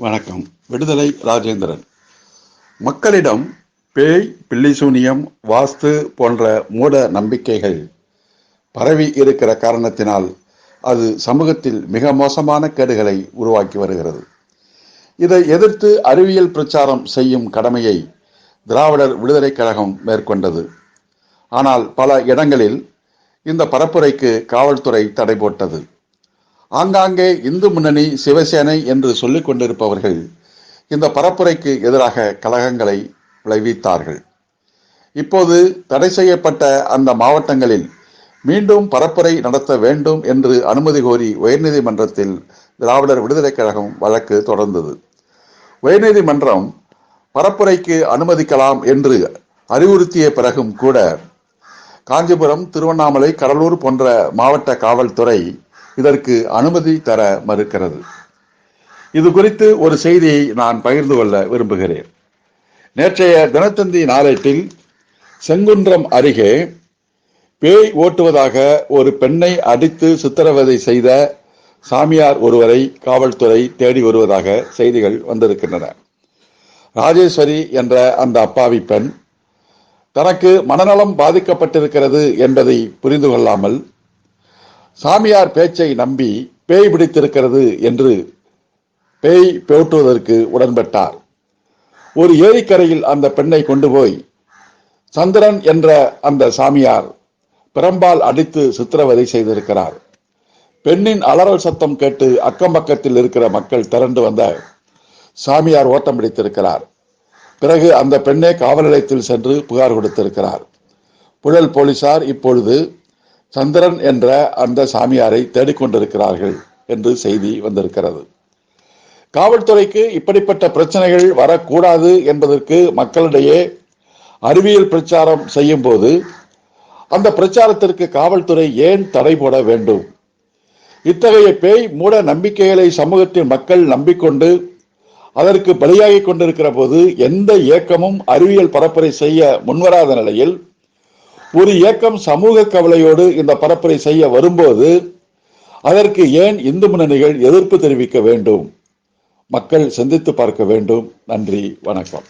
வணக்கம். விடுதலை ராஜேந்திரன். மக்களிடம் பேய் பில்லிசூனியம் வாஸ்து போன்ற மூட நம்பிக்கைகள் பரவி இருக்கிற காரணத்தினால் அது சமூகத்தில் மிக மோசமான கேடுகளை உருவாக்கி வருகிறது. இதை எதிர்த்து அறிவியல் பிரச்சாரம் செய்யும் கடமையை திராவிடர் விடுதலை கழகம் மேற்கொண்டது. ஆனால் பல இடங்களில் இந்த பரப்புரைக்கு காவல்துறை தடை போட்டது. ஆங்காங்கே இந்து முன்னணி சிவசேனை என்று சொல்லிக் கொண்டிருப்பவர்கள் இந்த பரப்புரைக்கு எதிராக கழகங்களை விளைவித்தார்கள். இப்போது தடை செய்யப்பட்ட அந்த மாவட்டங்களில் மீண்டும் பரப்புரை நடத்த வேண்டும் என்று அனுமதி கோரி உயர்நீதிமன்றத்தில் திராவிடர் விடுதலை கழகம் வழக்கு தொடர்ந்தது. உயர்நீதிமன்றம் பரப்புரைக்கு அனுமதிக்கலாம் என்று அறிவுறுத்திய பிறகும் கூட காஞ்சிபுரம் திருவண்ணாமலை கடலூர் போன்ற மாவட்ட காவல்துறை இதற்கு அனுமதி தர மறுக்கிறது. இது குறித்து ஒரு செய்தியை நான் பகிர்ந்து கொள்ள விரும்புகிறேன். நேற்றைய தினத்தந்தி நாளேட்டில் செங்குன்றம் அருகே பேய் ஓட்டுவதாக ஒரு பெண்ணை அடித்து சித்திரவதை செய்த சாமியார் ஒருவரை காவல்துறை தேடி வருவதாக செய்திகள் வந்திருக்கின்றன. ராஜேஸ்வரி என்ற அந்த அப்பாவி பெண் தனக்கு மனநலம் பாதிக்கப்பட்டிருக்கிறது என்பதை புரிந்து கொள்ளாமல் சாமியார் பேச்சை நம்பி பேய் பிடித்திருக்கிறது என்று பேய் பேட்டுவதற்கு உடன்பட்டார். ஒரு ஏரிக்கரையில் அந்த பெண்ணை கொண்டு போய் சந்திரன் என்ற அந்த சாமியார் பிரம்பால் அடித்து சித்திரவதை செய்திருக்கிறார். பெண்ணின் அலறல் சத்தம் கேட்டு அக்கம் பக்கத்தில் இருக்கிற மக்கள் திரண்டு வந்த சாமியார் ஓட்டம் பிடித்திருக்கிறார். பிறகு அந்த பெண்ணே காவல் நிலையத்தில் சென்று புகார் கொடுத்திருக்கிறார். புழல் போலீசார் இப்பொழுது சந்திரன் என்ற அந்த சாமியாரை தேடிக்கொண்டிருக்கிறார்கள் என்று செய்தி வந்திருக்கிறது. காவல்துறைக்கு இப்படிப்பட்ட பிரச்சனைகள் வரக்கூடாது என்பதற்கு மக்களிடையே அறிவியல் பிரச்சாரம் செய்யும் போது அந்த பிரச்சாரத்திற்கு காவல்துறை ஏன் தடை போட வேண்டும்? இத்தகைய பேய் மூட நம்பிக்கைகளை சமூகத்தின் மக்கள் நம்பிக்கொண்டு அதற்கு பலியாகிக் கொண்டிருக்கிற போது எந்த இயக்கமும் அறிவியல் பரப்புரை செய்ய முன்வராத நிலையில் ஒரு இயக்கம் சமூக கவலையோடு இந்த பரப்புரை செய்ய வரும்போது அதற்கு ஏன் இந்து முன்னணிகள் எதிர்ப்பு தெரிவிக்க வேண்டும்? மக்கள் சிந்தித்து பார்க்க வேண்டும். நன்றி. வணக்கம்.